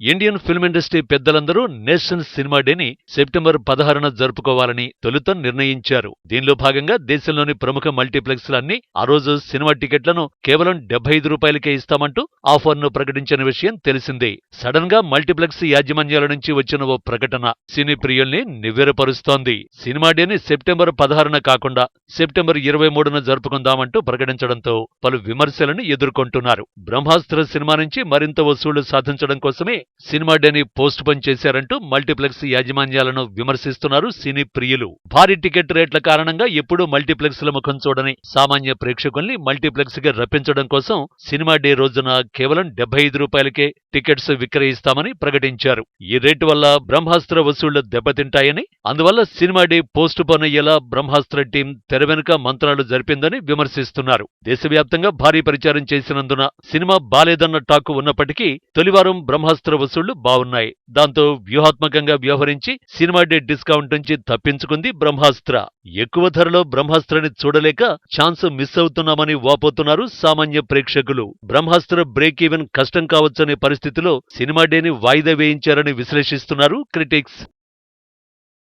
Indian film industry పెద్దలందరూ national cinema డేని September పదహారున జరుపుకోవాలని తొలుత నిర్ణయించారు. దీనిలో భాగంగా దేశంలోని ప్రముఖ మల్టీప్లెక్స్లన్నీ ఆ రోజు సినిమా టికెట్లను కేవలం డెబ్బై ఐదు రూపాయలకే ఇస్తామంటూ ఆఫర్ను ప్రకటించిన విషయం తెలిసిందే. సడన్గా మల్టీప్లెక్స్ యాజమాన్యాల నుంచి వచ్చిన ఓ ప్రకటన సినీ ప్రియుల్ని నివ్వెరపరుస్తోంది. సినిమా డేని సెప్టెంబర్ పదహారున కాకుండా సెప్టెంబర్ ఇరవై మూడున జరుపుకుందామంటూ ప్రకటించడంతో పలు విమర్శలను ఎదుర్కొంటున్నారు. బ్రహ్మాస్త్ర సినిమా నుంచి మరింత వసూళ్ళు సాధించడం కోసమే సినిమా డేని పోస్ట్ పోన్ చేశారంటూ మల్టీప్లెక్స్ యాజమాన్యాలను విమర్శిస్తున్నారు సినీ ప్రియులు. భారీ టికెట్ రేట్ల కారణంగా ఎప్పుడూ మల్టీప్లెక్స్ ల ముఖం చూడని సామాన్య ప్రేక్షకుల్ని మల్టీప్లెక్స్గా రప్పించడం కోసం సినిమా డే రోజున కేవలం డెబ్బై ఐదు రూపాయలకే టికెట్స్ విక్రయిస్తామని ప్రకటించారు. ఈ రేటు వల్ల బ్రహ్మాస్త్ర వసూళ్ళు దెబ్బతింటాయని అందువల్ల సినిమా డే పోస్ట్ పోన్ అయ్యేలా బ్రహ్మాస్త్ర టీం తెర వెనుక మంత్రాలు జరిపిందని విమర్శిస్తున్నారు. దేశవ్యాప్తంగా భారీ ప్రచారం చేసినందున సినిమా బాలేదన్న టాక్ ఉన్నప్పటికీ తొలివారం బ్రహ్మాస్త్ర వసూళ్ళు బావున్నాయి దాంతో వ్యూహాత్మకంగా వ్యవహరించి సినిమా డే డిస్కౌంట్ నుంచి తప్పించుకుంది బ్రహ్మాస్త్ర. ఎక్కువ ధరలో బ్రహ్మాస్త్రని చూడలేక ఛాన్స్ మిస్ అవుతున్నామని వాపోతున్నారు సామాన్య ప్రేక్షకులు. బ్రహ్మాస్త్ర బ్రేక్ ఈవెన్ కష్టం కావచ్చనే పరిస్థితిలో సినిమా డేని వాయిదా వేయించారని విశ్లేషిస్తున్నారు క్రిటిక్స్.